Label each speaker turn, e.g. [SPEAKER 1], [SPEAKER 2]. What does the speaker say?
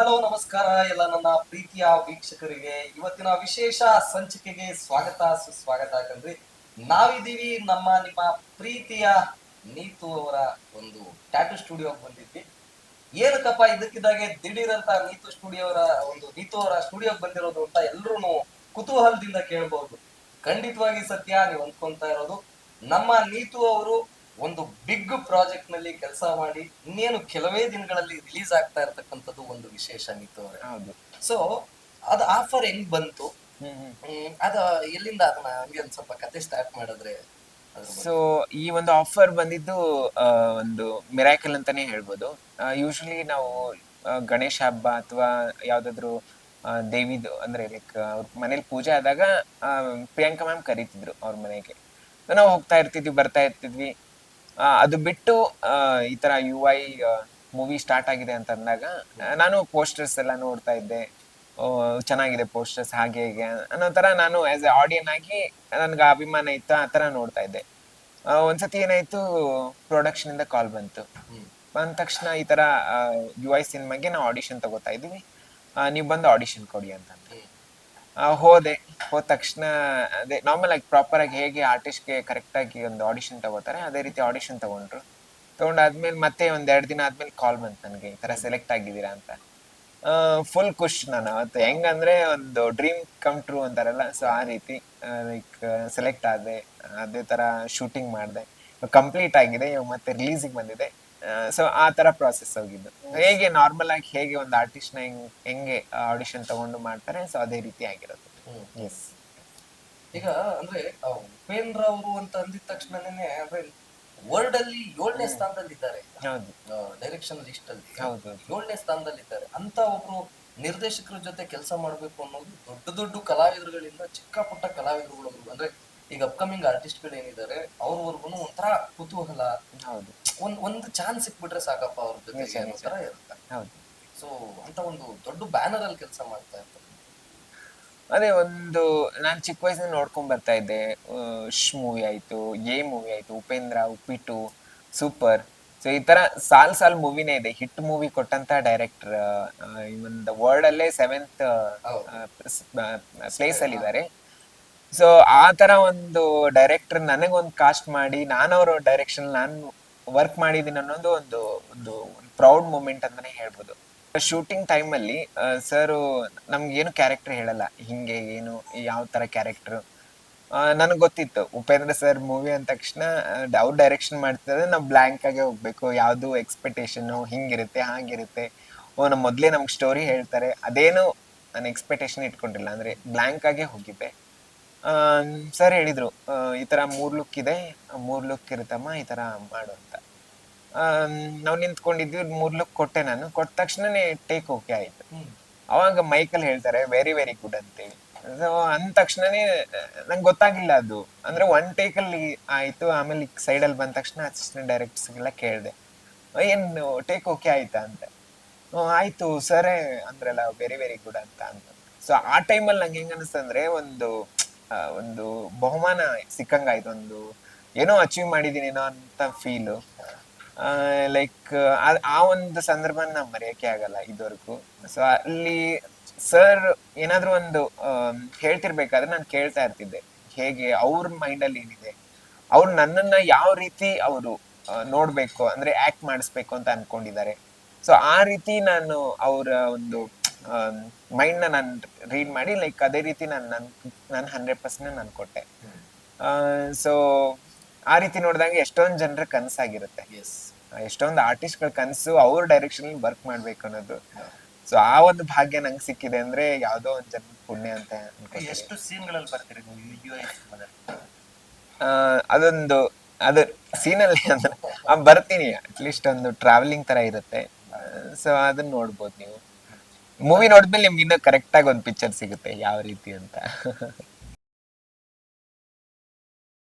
[SPEAKER 1] Hello, ನಮಸ್ಕಾರ ಎಲ್ಲ ನನ್ನ ಪ್ರೀತಿಯ ವೀಕ್ಷಕರಿಗೆ. ಇವತ್ತಿನ ವಿಶೇಷ ಸಂಚಿಕೆಗೆ ಸ್ವಾಗತ, ಸುಸ್ವಾಗತ ಯಾಕಂದ್ರೆ ನಾವಿದ್ದೀವಿ ನಮ್ಮ, ನಿಮ್ಮ ಪ್ರೀತಿಯ ನೀತು ಅವರ ಒಂದು ಟ್ಯಾಟೂ ಸ್ಟುಡಿಯೋ ಬಂದಿದ್ವಿ. ಏನಕ್ಕಪ್ಪ ಇದಕ್ಕಿದ್ದಾಗೆ ದಿಢೀರಂತ ನೀತು ಸ್ಟುಡಿಯೋ ಒಂದು ನೀತು ಅವರ ಸ್ಟುಡಿಯೋ ಬಂದಿರೋದು ಅಂತ ಎಲ್ಲರೂ ಕುತೂಹಲದಿಂದ ಕೇಳಬಹುದು. ಖಂಡಿತವಾಗಿ ಸತ್ಯ, ನೀವು ಅಂದ್ಕೊಂತ ಇರೋದು. ನಮ್ಮ ನೀತು ಅವರು ಒಂದು ಬಿಗ್ ಪ್ರಾಜೆಕ್ಟ್ನಲ್ಲಿ ಕೆಲಸ ಮಾಡಿ ಇನ್ನೇನು ಕೆಲವೇ ದಿನಗಳಲ್ಲಿ ರಿಲೀಸ್ ಆಗ್ತಾ ಇರತಕ್ಕಂಥದ್ದು ಒಂದು ವಿಶೇಷ ನೀತು ಅವರೇ.
[SPEAKER 2] ಹೌದು.
[SPEAKER 1] ಸೊ ಅದು ಆಫರ್ ಹೆಂಗ್ ಬಂತು? ಅದ ಎಲ್ಲಿಂದ ಅದನ್ನ ಹಂಗೆ ಒಂದ್ ಸ್ವಲ್ಪ ಕತೆ ಸ್ಟಾರ್ಟ್ ಮಾಡಿದ್ರೆ
[SPEAKER 2] ಸೊ ಈ ಒಂದು ಆಫರ್ ಬಂದಿದ್ದು ಒಂದು ಮಿರಾಕಲ್ ಅಂತಾನೆ ಹೇಳ್ಬೋದು. ಯೂಶಲಿ ನಾವು ಗಣೇಶ ಹಬ್ಬ ಅಥವಾ ಯಾವ್ದಾದ್ರು ದೇವಿದು ಅಂದ್ರೆ ಲೈಕ್ ಅವ್ರ ಮನೇಲಿ ಪೂಜೆ ಆದಾಗ ಪ್ರಿಯಾಂಕಾ ಮ್ಯಾಮ್ ಕರೀತಿದ್ರು ಅವ್ರ ಮನೆಗೆ. ನಾವು ಹೋಗ್ತಾ ಇರ್ತಿದ್ವಿ ಬರ್ತಾ ಇರ್ತಿದ್ವಿ. ಅದು ಬಿಟ್ಟು ಈ ತರ ಯು ಐ ಮೂವಿ ಸ್ಟಾರ್ಟ್ ಆಗಿದೆ ಅಂತ ಅಂದಾಗ ನಾನು ಪೋಸ್ಟರ್ಸ್ ಎಲ್ಲ ನೋಡ್ತಾ ಇದ್ದೆ. ಚೆನ್ನಾಗಿದೆ ಪೋಸ್ಟರ್ಸ್ ಹಾಗೆ ಹೀಗೆ ಅನ್ನೋ ತರ ನಾನು ಆಸ್ ಎ ಆಡಿಯನ್ ಆಗಿ ನನ್ಗೆ ಅಭಿಮಾನ ಇತ್ತು ಆ ತರ ನೋಡ್ತಾ ಇದ್ದೆ. ಆ, ಒಂದ್ಸತಿ ಏನಾಯ್ತು ಪ್ರೊಡಕ್ಷನ್ ಇಂದ ಕಾಲ್ ಬಂತು. ಬಂದ ತಕ್ಷಣ ಈ ತರ ಯು ಐ ಸಿನಿಮಾಗೆ ನಾವು ಆಡಿಷನ್ ತಗೋತಾ ಇದೀವಿ. ನೀವು ಬಂದು ಆಡಿಷನ್ ಕೊಡಿ ಅಂತ
[SPEAKER 1] ಹ್ಮ್.
[SPEAKER 2] ಆ, ಹೋದೆ. ಹೋದ ತಕ್ಷಣ, ಅದೇ ನಾರ್ಮಲ್ ಆಗಿ ಪ್ರಾಪರ್ ಆಗಿ ಹೇಗೆ ಆರ್ಟಿಸ್ಟ್ಗೆ ಕರೆಕ್ಟ್ ಆಗಿ ಒಂದು ಆಡಿಷನ್ ತಗೋತಾರೆ, ಅದೇ ರೀತಿ ಆಡಿಷನ್ ತಗೊಂಡ್ರು. ತಗೊಂಡಾದ್ಮೇಲೆ ಮತ್ತೆ ಒಂದ್ ಎರಡು ದಿನ ಆದ್ಮೇಲೆ ಕಾಲ್ ಬಂತು ನನಗೆ, ಈ ತರ ಸೆಲೆಕ್ಟ್ ಆಗಿದ್ದೀರಾ ಅಂತ. ಫುಲ್ ಖುಷ್ ನಾನು. ಅವತ್ತು ಹೆಂಗಂದ್ರೆ ಒಂದು ಡ್ರೀಮ್ ಕಮ್ ಟ್ರೂ ಅಂತಾರಲ್ಲ ಸೊ ಆ ರೀತಿ ಲೈಕ್ ಸೆಲೆಕ್ಟ್ ಆದೆ, ಅದೇ ತರ ಶೂಟಿಂಗ್ ಮಾಡಿದೆ. ಕಂಪ್ಲೀಟ್ ಆಗಿದೆ, ಇವಾಗ ಮತ್ತೆ ರಿಲೀಸಿಗೆ ಬಂದಿದೆ. ಸೊ ಆ ತರ ಪ್ರಾಸೆಸ್ ಹೋಗಿದ್ದು. ಹೇಗೆ ನಾರ್ಮಲ್ ಆಗಿ ಹೇಗೆ ಒಂದು ಆರ್ಟಿಸ್ಟ್ನ ಹೆಂಗ್ ಆಡಿಷನ್ ತಗೊಂಡು ಮಾಡ್ತಾರೆ ಸೊ ಅದೇ ರೀತಿ ಆಗಿರೋದು. ಎಸ್
[SPEAKER 1] ಈಗ ಅಂದ್ರೆ ಉಪೇಂದ್ರ ಅವರು ಅಂತ ಅಂದಿದ ತಕ್ಷಣನೇ ಅಂದ್ರೆ ವರ್ಲ್ಡ್ ಅಲ್ಲಿ ಏಳನೇ ಸ್ಥಾನದಲ್ಲಿ ಇದ್ದಾರೆ ಡೈರೆಕ್ಷನ್ ಲಿಸ್ಟ್ ಅಲ್ಲಿ.
[SPEAKER 2] ಹೌದು.
[SPEAKER 1] ಏಳನೇ ಸ್ಥಾನದಲ್ಲಿದ್ದಾರೆ. ಅಂತ ಒಬ್ರು ನಿರ್ದೇಶಕರ ಜೊತೆ ಕೆಲಸ ಮಾಡಬೇಕು ಅನ್ನೋದು ದೊಡ್ಡ ದೊಡ್ಡ ಕಲಾವಿದರುಗಳಿಂದ ಚಿಕ್ಕ ಪುಟ್ಟ ಕಲಾವಿದರುಗಳು ಅಂದ್ರೆ ಈಗ ಅಪ್ಕಮಿಂಗ್ ಆರ್ಟಿಸ್ಟ್ಗಳು ಏನಿದ್ದಾರೆ ಅವ್ರವರ್ಗು ಒಂಥರ ಕುತೂಹಲ.
[SPEAKER 2] ಹೌದು.
[SPEAKER 1] ಒಂದ್ ಒಂದು ಚಾನ್ಸ್ ಸಿಕ್ಬಿಟ್ರೆ ಸಾಕಪ್ಪ ಅವ್ರ ಜೊತೆ ಅನ್ನೋ ಇರುತ್ತೆ.
[SPEAKER 2] ಹೌದು.
[SPEAKER 1] ಸೊ ಅಂತ ಒಂದು ದೊಡ್ಡ ಬ್ಯಾನರ್ ಅಲ್ಲಿ ಕೆಲಸ ಮಾಡ್ತಾ ಇರ್ತಾರೆ
[SPEAKER 2] ಅದೇ ಒಂದು ನಾನು ಚಿಕ್ಕ ವಯಸ್ಸಿನ ನೋಡ್ಕೊಂಡ್ ಬರ್ತಾ ಇದ್ದೆ. ಶ್ ಮೂವಿ ಆಯ್ತು ಎ ಮೂವಿ ಆಯ್ತು ಉಪೇಂದ್ರ ಉಪ್ಪಿಟ್ಟು ಸೂಪರ್ ಸೊ ಈ ತರ ಸಾಲ್ ಸಾಲ್ ಮೂವಿನೇ ಇದೆ. ಹಿಟ್ ಮೂವಿ ಕೊಟ್ಟಂತ ಡೈರೆಕ್ಟರ್ ಒಂದು ವರ್ಲ್ಡ್ ಅಲ್ಲೇ ಸೆವೆಂತ್. ಪ್ಲೇಸ್ ಅಲ್ಲಿ ಇದ್ದಾರೆ ಸೊ ಆ ತರ ಒಂದು ಡೈರೆಕ್ಟರ್ ನನಗೊಂದು ಕಾಸ್ಟ್ ಮಾಡಿ, ನಾನು ಅವರ ಡೈರೆಕ್ಷನ್ ನಾನು ವರ್ಕ್ ಮಾಡಿದ್ದೀನಿ ಅನ್ನೋದು ಒಂದು ಒಂದು ಪ್ರೌಡ್ ಮೂಮೆಂಟ್ ಅಂತಾನೆ ಹೇಳ್ಬೋದು. ಶೂಟಿಂಗ್ ಟೈಮಲ್ಲಿ ಸರ್ ನಮ್ಗೇನು ಕ್ಯಾರೆಕ್ಟರ್ ಹೇಳಲ್ಲ. ಹಿಂಗೆ, ಏನು, ಯಾವ ತರ ಕ್ಯಾರೆಕ್ಟರ್ ನನಗೆ ಗೊತ್ತಿತ್ತು. ಉಪೇಂದ್ರ ಸರ್ ಮೂವಿ ಅಂದ ತಕ್ಷಣ ಅವ್ರು ಡೈರೆಕ್ಷನ್ ಮಾಡ್ತಿದ್ರೆ, ನಾವು ಬ್ಲ್ಯಾಂಕ್ ಆಗಿ ಹೋಗ್ಬೇಕು. ಯಾವುದು ಎಕ್ಸ್ಪೆಕ್ಟೇಷನ್ ಹಿಂಗಿರುತ್ತೆ, ಹಾಗಿರುತ್ತೆ. ಓ ನಮ್ಮ ಮೊದಲೇ ನಮ್ಗೆ ಸ್ಟೋರಿ ಹೇಳ್ತಾರೆ. ಅದೇನು ನಾನು ಎಕ್ಸ್ಪೆಕ್ಟೇಷನ್ ಇಟ್ಕೊಂಡಿಲ್ಲ. ಅಂದ್ರೆ ಬ್ಲ್ಯಾಂಕ್ ಆಗೇ ಹೋಗಿದ್ದೆ ಸರ್ ಹೇಳಿದ್ರು ಈ ತರ ಮೂರು ಲುಕ್ ಇದೆ ಮೂರು ಲುಕ್ ಇರುತ್ತಮ್ಮ ಈ ತರ ಮಾಡು ಅಂತ. ನಾವು ನಿಂತ್ಕೊಂಡಿದ್ವಿ ಮೂರ್ ಲುಕ್ ಕೊಟ್ಟೆ ನಾನು. ಕೊಟ್ಟ ತಕ್ಷಣನೇ ಟೇಕ್ ಓಕೆ ಆಯ್ತು. ಅವಾಗ ಮೈಕಲ್ ಹೇಳ್ತಾರೆ ವೆರಿ ವೆರಿ ಗುಡ್ ಅಂತೇಳಿ. ಸೊ ಅಂದ ತಕ್ಷಣನೇ ನಂಗೆ ಗೊತ್ತಾಗಿಲ್ಲ ಅದು. ಅಂದ್ರೆ ಒನ್ ಟೇಕ್ ಅಲ್ಲಿ ಆಯ್ತು ಆಮೇಲೆ ಸೈಡ್ ಅಲ್ಲಿ ಬಂದ ತಕ್ಷಣ ಅಸಿಸ್ಟೆಂಟ್ ಡೈರೆಕ್ಟರ್ಸ್ ಎಲ್ಲ ಕೇಳಿದೆ. ಏನು ಟೇಕ್ ಓಕೆ ಆಯ್ತಾ? ಅಂತ. ಆಯ್ತು ಸರೇ ಅಂದ್ರಲ್ಲ ವೆರಿ ವೆರಿ ಗುಡ್ ಅಂತ ಅಂತ ಸೊ ಆ ಟೈಮಲ್ಲಿ ನಂಗೆ ಹೆಂಗ ಅನಿಸ್ತಂದ್ರೆ ಒಂದು ಒಂದು ಬಹುಮಾನ ಸಿಕ್ಕಂಗಾಯ್ತು, ಒಂದು ಏನೋ ಅಚೀವ್ ಮಾಡಿದೀನೇನೋ ಅಂತ ಫೀಲು ಲೈಕ್ ಆ ಒಂದು ಸಂದರ್ಭ ನಾವು ಮರೆಯೋಕೆ ಆಗಲ್ಲ ಇದುವರೆಗೂ. ಸೊ ಅಲ್ಲಿ ಸರ್ ಏನಾದ್ರೂ ಒಂದು ಹೇಳ್ತಿರ್ಬೇಕಾದ್ರೆ ನಾನು ಕೇಳ್ತಾ ಇರ್ತಿದ್ದೆ. ಹೇಗೆ, ಅವ್ರ ಮೈಂಡ್ ಅಲ್ಲಿ ಏನಿದೆ? ಅವ್ರು ನನ್ನನ್ನ ಯಾವ ರೀತಿ ಅವರು ನೋಡ್ಬೇಕು, ಅಂದ್ರೆ ಆಕ್ಟ್ ಮಾಡಿಸ್ಬೇಕು ಅಂತ ಅನ್ಕೊಂಡಿದ್ದಾರೆ. ಸೊ ಆ ರೀತಿ ನಾನು ಅವರ ಒಂದು ಮೈಂಡ್ನ ನಾನು ರೀಡ್ ಮಾಡಿ ಲೈಕ್ ಅದೇ ರೀತಿ ನಾನು ನನ್ ನಾನು ಹಂಡ್ರೆಡ್ ಪರ್ಸೆಂಟ್ ನಾನು ಕೊಟ್ಟೆ. ಸೊ ಆ ರೀತಿ ನೋಡಿದಾಗ ಎಷ್ಟೊಂದು ಜನರ ಕನಸಾಗಿರುತ್ತೆ.
[SPEAKER 1] ಎಸ್
[SPEAKER 2] ಎಷ್ಟೊಂದು ಆರ್ಟಿಸ್ಟ್ಗಳ ಕನಸು ಅವ್ರ ಡೈರೆಕ್ಷನ್ ವರ್ಕ್ ಮಾಡ್ಬೇಕು ಅನ್ನೋದು. ಸೊ ಆ ಒಂದು ಭಾಗ್ಯ ನಂಗೆ ಸಿಕ್ಕಿದೆ ಅಂದ್ರೆ ಯಾವುದೋ ಒಂದು ಜನ ಪುಣ್ಯ ಅಂತ
[SPEAKER 1] ಎಷ್ಟು ಸೀನ್ಗಳಲ್ಲಿ ಬರ್ತೀರಿ ನೀವು
[SPEAKER 2] ಆ, ಅದೊಂದು ಅದು ಸೀನಲ್ಲಿ ಅಂದ್ರೆ ಬರ್ತೀನಿ ಅಟ್ಲೀಸ್ಟ್ ಒಂದು ಟ್ರಾವೆಲಿಂಗ್ ತರ ಇರುತ್ತೆ. ಸೊ ಅದನ್ನ ನೋಡ್ಬೋದು ನೀವು. ಮೂವಿ ನೋಡಿದ್ಮೇಲೆ ನಿಮ್ಗೆ ಇನ್ನೂ ಕರೆಕ್ಟಾಗಿ ಒಂದು ಪಿಕ್ಚರ್ ಸಿಗುತ್ತೆ ಯಾವ ರೀತಿ ಅಂತ.